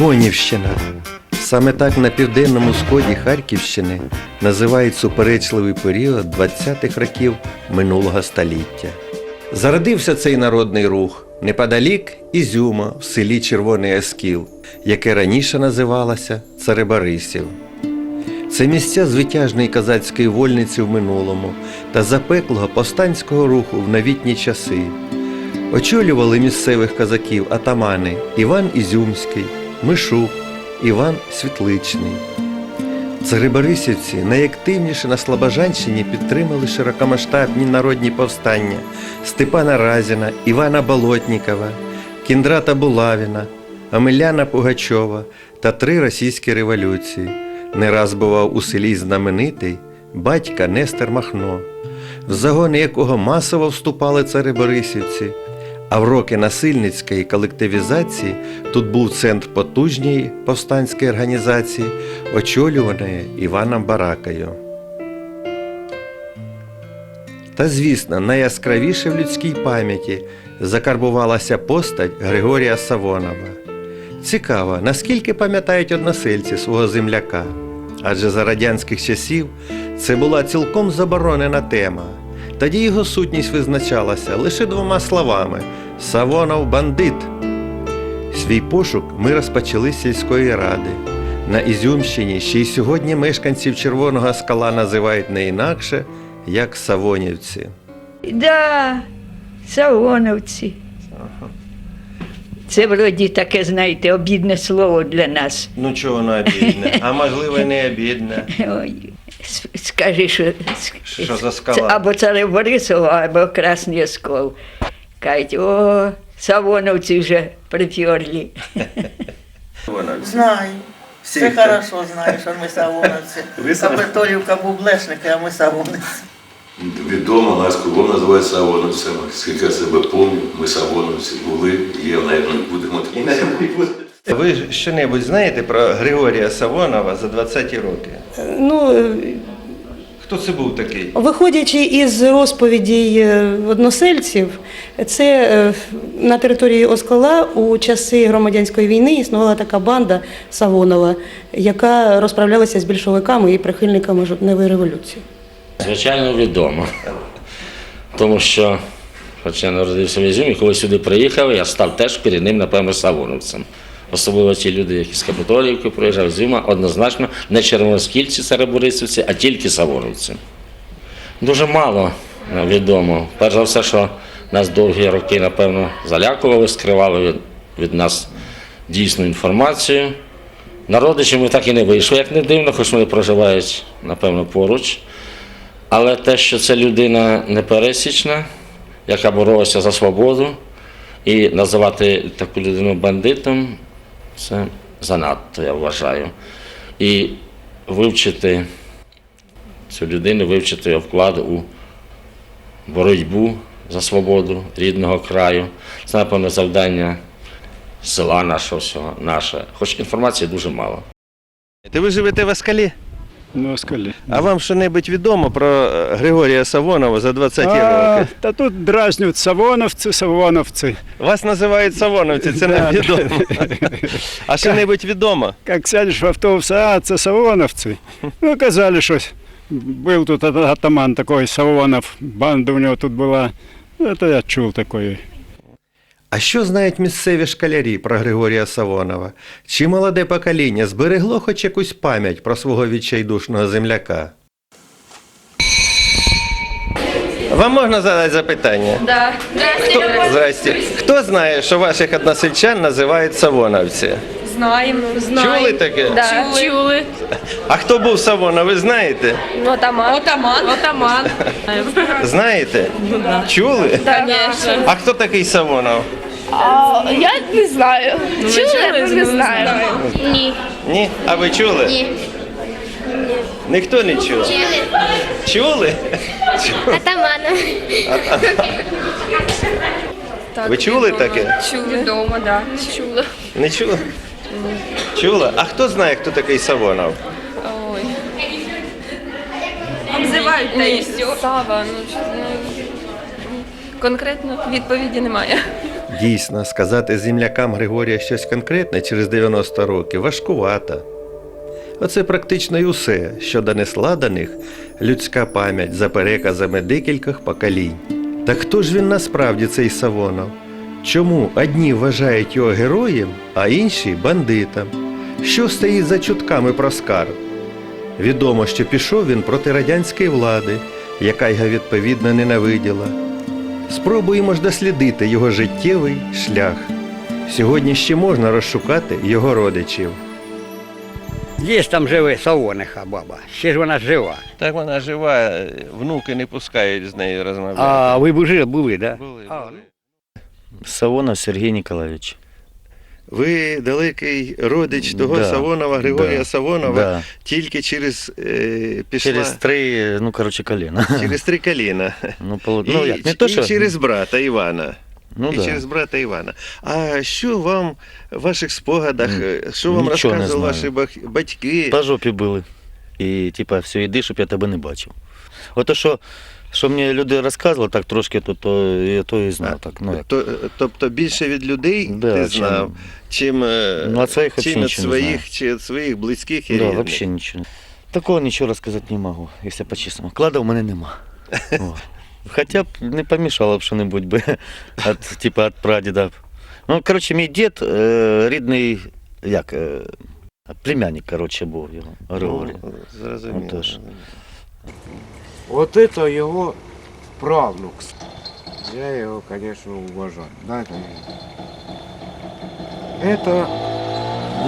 Савонівщина. Саме так на південному сході Харківщини називають суперечливий період 20-х років минулого століття. Зародився цей народний рух неподалік Ізюма в селі Червоний Оскіл, яке раніше називалося Царебарисів. Це місця звитяжної козацької вольниці в минулому та запеклого повстанського руху в новітні часи. Очолювали місцевих козаків атамани Іван Ізюмський, Мишук, Іван Світличний. Цариборисівці найактивніше на Слобожанщині підтримали широкомасштабні народні повстання Степана Разіна, Івана Болотнікова, Кіндрата Булавіна, Омеляна Пугачова та три російські революції. Не раз бував у селі знаменитий батька Нестер Махно, в загони якого масово вступали цариборисівці, а в роки насильницької колективізації тут був центр потужньої повстанської організації, очолюваної Іваном Баракою. Та, звісно, найяскравіше в людській пам'яті закарбувалася постать Григорія Савонова. Цікаво, наскільки пам'ятають односельці свого земляка. Адже за радянських часів це була цілком заборонена тема. Тоді його сутність визначалася лише двома словами Савонов бандит. Свій пошук ми розпочали з сільської ради. На Ізюмщині ще й сьогодні мешканців Червоного скала називають не інакше, як Савонівці. Да, Саоновці. Це вроді таке, знаєте, обідне слово для нас. Ну чого воно обідне? А можливо, не обідне. Ой, скажи, що, Що за скала? Це або царе Борисова, або Красний Оскол. Кажуть, о, Савоновці вже приперлі. Знаю. Все хто? хорошо знаю, що ми савоновці. Ви сам- Капитолівка бублешники, а ми савоновці. Відомо, нас кругом називають Савоновцями. Скільки я себе пам'ятаю, ми Савоновці були, є, навіть будемо такі. Ви що-небудь знаєте про Григорія Савонова за 20 роки? Ну, е, Хто це був такий? виходячи із розповідей односельців, це е, на території Оскала у часи громадянської війни існувала така банда Савонова, яка розправлялася з більшовиками і прихильниками жовтневої революції. Звичайно, відомо. Тому що, хоч я народився в Ізюмі, коли сюди приїхав, я став теж корінним, напевно, савоновцем. Особливо ті люди, які з Капитолівки приїжджали з Ізюма, однозначно не червоноскільці цареборисівці, а тільки савоновці. Дуже мало е, відомо. Перш за все, що нас довгі роки, напевно, залякували, скривали від, від нас дійсну інформацію. На родичів ми так і не вийшли, як не дивно, хоч вони проживають, напевно, поруч. Але те, що це людина непересічна, яка боролася за свободу, і називати таку людину бандитом, це занадто, я вважаю. І вивчити цю людину, вивчити його вклад у боротьбу за свободу рідного краю. Це, напевно, завдання села нашого всього, наше. Хоч інформації дуже мало. Ти ви живете в Оскалі? Ну, скажи. А вам що-небудь відомо про е, Григорія Савонова за 20 А, роки? та тут дразнюють савоновці, савоновці. Вас називають Савоновці, це нам відомо. А що-небудь відомо? Як сядеш в автобус, а це савоновці. Ну, казали щось. Був тут ата- атаман такий Савонов, банда у нього тут була. Ну, Це я чув такої. А що знають місцеві школярі про Григорія Савонова? Чи молоде покоління зберегло хоч якусь пам'ять про свого відчайдушного земляка? Вам можна задати запитання? Да. Хто, здрасте. Хто знає, що ваших односельчан називають Савоновці? Знаємо. Знаємо. Чули таке? Да. Чули. А хто був Савонов, ви знаєте? Ну, отаман. Отаман. Отаман. Знаєте? Чули? Конечно. А хто такий Савонов? Я не знаю. Чули, але не знаю. Ні. Ні? А ви чули? Ні. Ніхто не чув. Чули? Чули? Атамана. Ви чули таке? Чули. Відомо, да. Чула. Не чули? Чула? А хто знає, хто такий Савонов? Ой. Обзивають та і все. Сава, ну, що, ну, конкретно відповіді немає. Дійсно, сказати землякам Григорія щось конкретне через 90 років важкувато. Оце практично й усе, що донесла до них людська пам'ять за переказами декількох поколінь. Так хто ж він насправді цей Савонов? Чому одні вважають його героєм, а інші бандитом? Що стоїть за чутками про скарб? Відомо, що пішов він проти радянської влади, яка його відповідно ненавиділа. Спробуємо ж дослідити його життєвий шлях. Сьогодні ще можна розшукати його родичів. Є там живе Савониха баба, ще ж вона жива. Так вона жива, внуки не пускають з нею розмовляти. А ви б жили, були, да? Були, були. Савонов Сергій Ніколаєвич. Ви далекий родич того Да, Савонова, Григорія да, Савонова, Да. тільки через е, пішла Через три, ну коротше, коліна. через три коліна. Ну, полу... І, ну як, не і то, що... через брата Івана. ну, і да. через брата Івана. А що вам в ваших спогадах, е, що вам нічого розказували ваші батьки? По жопі били. І типа, все, іди, щоб я тебе не бачив. Ото що, що мені люди розказували так трошки, то, то я то і знав. Так, ну, як. То, тобто більше від людей Да, ти чим- знав, чим, е, Ну, від своїх чим взагалі від нічого не знаю. своїх, чи від своїх близьких і Да, рідних. взагалі нічого. Такого нічого розказати не можу, якщо по-чесному. Клада в мене нема. О. Хоча б не помішало б що-небудь би, от, типа від прадіда. Ну, коротше, мій дід е, рідний, як, е, племянник, коротше, був його, Григорій. Ну, Зрозуміло. Отож. Вот это его правнук. Я его, конечно, уважаю. Да, это, это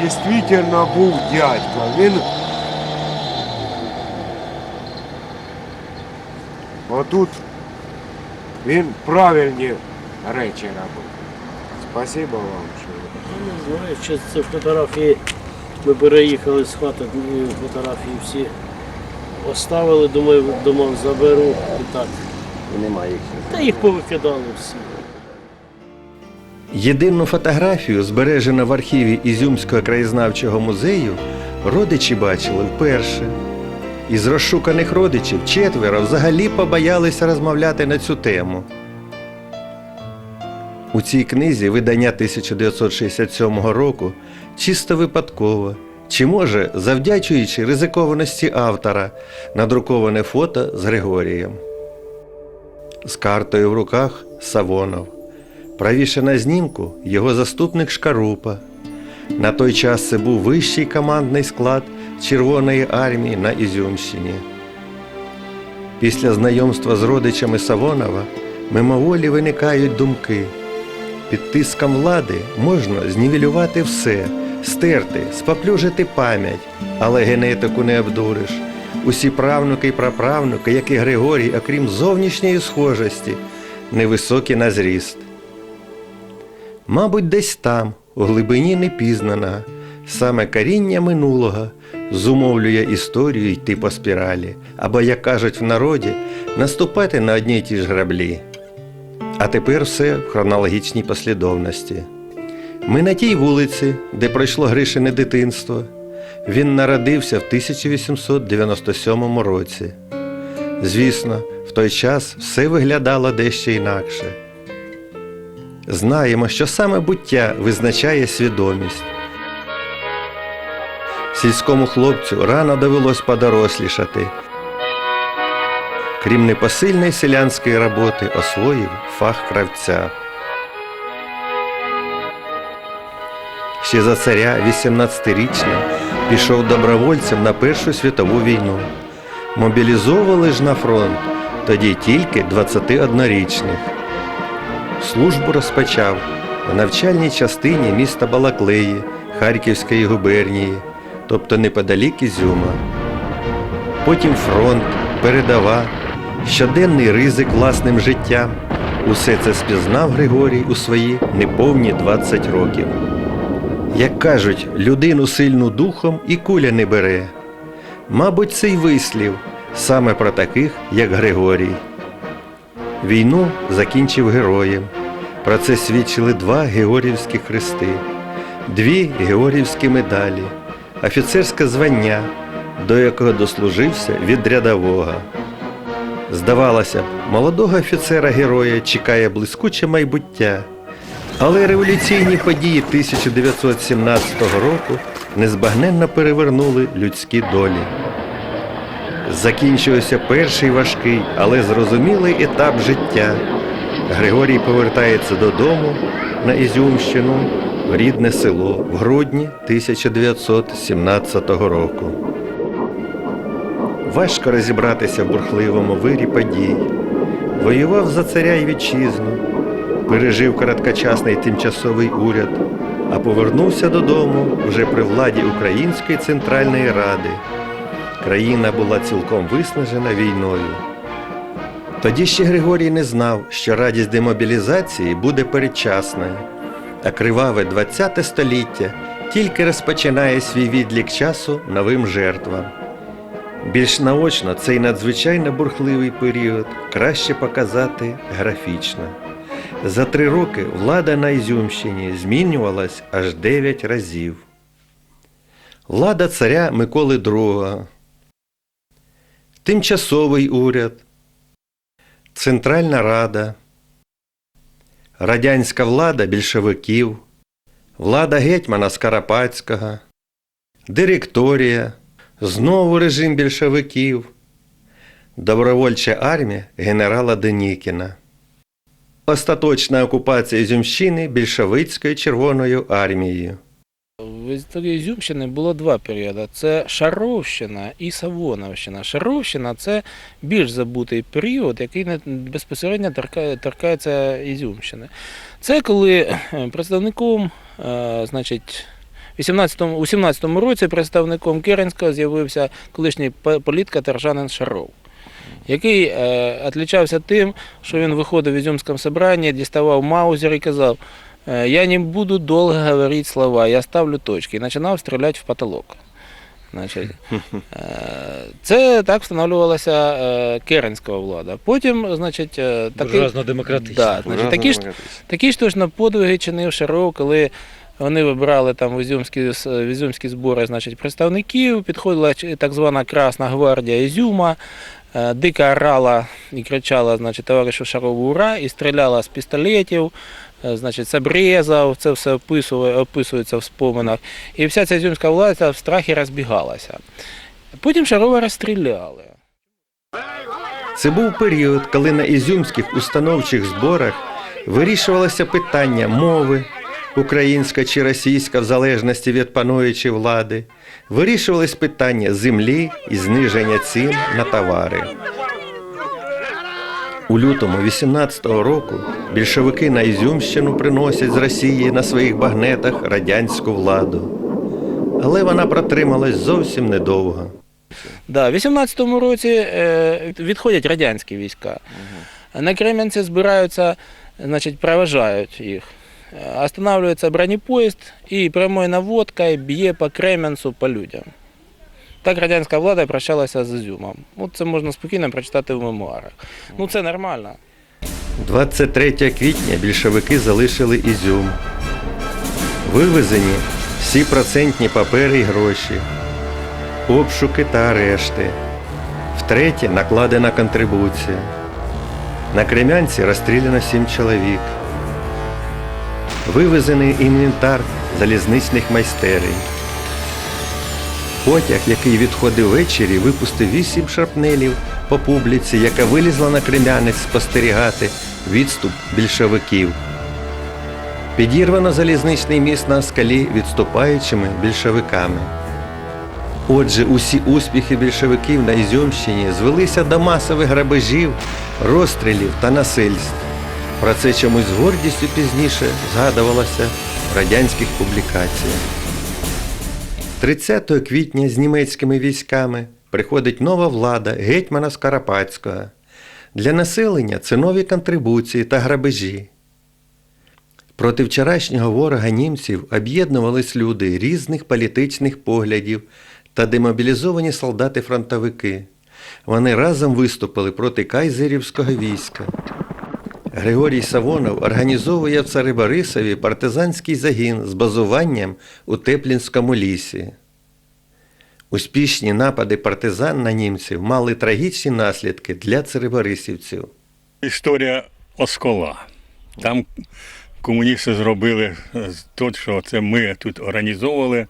действительно был дядька. Він... Отут він правильні речі робив. Спасибо вам, що ви Не знаю, що це фотографії. Ми переїхали з хати, ну, і фотографії всі Оставили, думаю, думав, заберу і так. Немає їх. Та їх повикидали всі. Єдину фотографію, збережену в архіві Ізюмського краєзнавчого музею, родичі бачили вперше. Із розшуканих родичів четверо взагалі побоялися розмовляти на цю тему. У цій книзі видання 1967 року чисто випадково, чи може, завдячуючи ризикованості автора, надруковане фото з Григорієм. З картою в руках Савонов. Правіше на знімку його заступник Шкарупа. На той час це був вищий командний склад Червоної армії на Ізюмщині. Після знайомства з родичами Савонова мимоволі виникають думки. Під тиском влади можна знівелювати все, стерти, споплюжити пам'ять, але генетику не обдуриш. Усі правнуки і праправнуки, як і Григорій, окрім зовнішньої схожості, невисокі на зріст. Мабуть, десь там, у глибині непізнаного, саме коріння минулого зумовлює історію йти по спіралі, або, як кажуть в народі, наступати на одні й ті ж граблі. А тепер все в хронологічній послідовності. Ми на тій вулиці, де пройшло Гришине дитинство. Він народився в 1897 році. Звісно, в той час все виглядало дещо інакше. Знаємо, що саме буття визначає свідомість. Сільському хлопцю рано довелось подорослішати. Крім непосильної селянської роботи, освоїв фах кравця. Ще за царя 18-річним пішов добровольцем на Першу світову війну. Мобілізовували ж на фронт тоді тільки 21-річних. Службу розпочав в навчальній частині міста Балаклеї Харківської губернії, тобто неподалік Ізюма. Потім фронт, передова, щоденний ризик власним життям. Усе це спізнав Григорій у свої неповні 20 років. Як кажуть, людину сильну духом і куля не бере. Мабуть, цей вислів саме про таких, як Григорій. Війну закінчив героєм. Про це свідчили два Георгіївські хрести, дві Георгіївські медалі, офіцерське звання, до якого дослужився від рядового. Здавалося б, молодого офіцера героя чекає блискуче майбуття, Але революційні події 1917 року незбагненно перевернули людські долі. Закінчується перший важкий, але зрозумілий етап життя. Григорій повертається додому на Ізюмщину в рідне село в грудні 1917 року. Важко розібратися в бурхливому вирі подій. Воював за царя й вітчизну, пережив короткочасний тимчасовий уряд, а повернувся додому вже при владі Української Центральної Ради. Країна була цілком виснажена війною. Тоді ще Григорій не знав, що радість демобілізації буде передчасною, а криваве ХХ століття тільки розпочинає свій відлік часу новим жертвам. Більш наочно цей надзвичайно бурхливий період краще показати графічно. За три роки влада на Ізюмщині змінювалась аж дев'ять разів. Влада царя Миколи II, тимчасовий уряд, Центральна Рада, радянська влада більшовиків, влада гетьмана Скарапатського, директорія, знову режим більшовиків, добровольча армія генерала Денікіна, остаточна окупація Ізюмщини більшовицькою Червоною армією. В історії Ізюмщини було два періоди: це Шаровщина і Савоновщина. Шаровщина це більш забутий період, який не безпосередньо торкається Ізюмщини. Це коли е, представником, е, значить, у 17-му році представником Керенського з'явився колишній по- політкаторжанин Шаров, який е, відлічався тим, що він виходив в Ізюмському собранні, діставав маузер і казав, Э, Я не буду долго говорить слова, я ставлю точки. І починав стріляти в потолок. Значить, е, це так встановлювалася е, керенська влада. Потім, значить, е, такий, да, значить, такі, ж, такі ж точно подвиги чинив Шаров, коли вони вибрали там в Ізюмські, збори значить, представників, підходила так звана Красна гвардія Ізюма, е, дико орала і кричала, значить, товаришу Шарову ура, і стріляла з пістолетів, е, значить, обрізав, це все описує, описується в споминах. І вся ця ізюмська влада в страхі розбігалася. Потім Шарова розстріляли. Це був період, коли на ізюмських установчих зборах вирішувалося питання мови, українська чи російська в залежності від пануючої влади, вирішувались питання землі і зниження цін на товари. У лютому 18-го року більшовики на Ізюмщину приносять з Росії на своїх багнетах радянську владу. Але вона протрималась зовсім недовго. Да, в 18-му році е, відходять радянські війська. На Кременці збираються, значить, проважають їх. Е, Останавливается бронепоезд і прямою наводкою б'є по Кременцу по людям. Так радянська влада прощалася з Ізюмом. От це можна спокійно прочитати в мемуарах. Ну це нормально. 23 квітня більшовики залишили Ізюм. Вивезені всі процентні папери і гроші, обшуки та арешти. Втретє накладена контрибуція. На Кремянці розстріляно сім чоловік. Вивезений інвентар залізничних майстерень. Потяг, який відходив ввечері, випустив вісім шарпнелів по публіці, яка вилізла на кремянець спостерігати відступ більшовиків. Підірвано залізничний міст на скалі відступаючими більшовиками. Отже, усі успіхи більшовиків на Ізюмщині звелися до масових грабежів, розстрілів та насильств. Про це чомусь з гордістю пізніше згадувалося в радянських публікаціях. 30 квітня з німецькими військами приходить нова влада гетьмана Скарапатського. Для населення це нові контрибуції та грабежі. Проти вчорашнього ворога німців об'єднувались люди різних політичних поглядів та демобілізовані солдати-фронтовики. Вони разом виступили проти кайзерівського війська. Григорій Савонов організовує в Цари Борисові партизанський загін з базуванням у Теплінському лісі. Успішні напади партизан на німців мали трагічні наслідки для цариборисівців. Історія Оскола. Там комуністи зробили те, що це ми тут організовували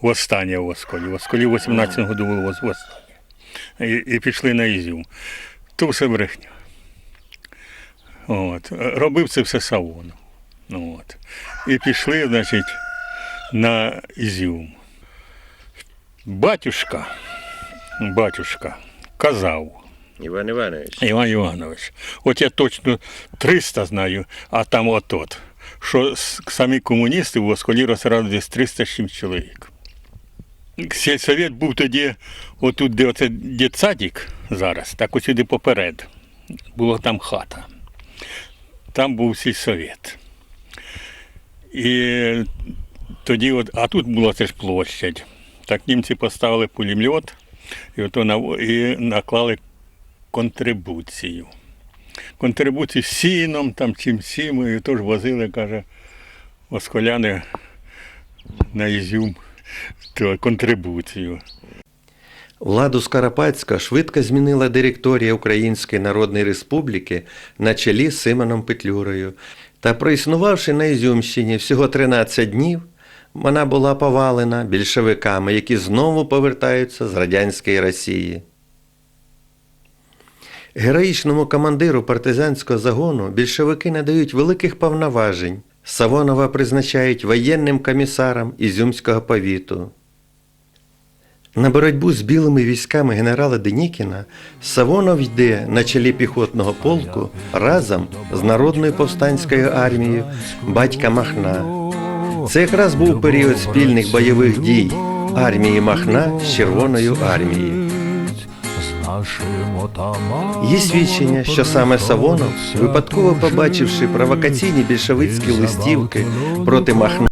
восстання в Осколі. В Осколі в 18 году було вос- восстання. І, і пішли на Ізюм. То все брехня. От. Робив це все Савонов. Ну, От. І пішли, значить, на Ізюм. Батюшка, батюшка казав, Іван Іванович. Іван Іванович, от я точно 300 знаю, а там от-от, що самі комуністи в Осколі розсирали десь 300 з чоловік. Сільсовет був тоді, отут, де оце дитсадик зараз, так ось сюди поперед. Була там хата. Там був сільсовет. І тоді, от, а тут була це ж площадь. Так німці поставили пулемет і, нав- і наклали контрибуцію. Контрибуцію з сіном, там чим всім, і теж возили, каже, осколяни на Ізюм контрибуцію. Владу Скарапатська швидко змінила директорія Української Народної Республіки на чолі з Симоном Петлюрою. Та проіснувавши на Ізюмщині всього 13 днів, вона була повалена більшовиками, які знову повертаються з радянської Росії. Героїчному командиру партизанського загону більшовики надають великих повноважень. Савонова призначають воєнним комісаром Ізюмського повіту. На боротьбу з білими військами генерала Денікіна Савонов йде на чолі піхотного полку разом з Народною повстанською армією батька Махна. Це якраз був період спільних бойових дій армії Махна з Червоною армією. Є свідчення, що саме Савонов, випадково побачивши провокаційні більшовицькі листівки проти Махна,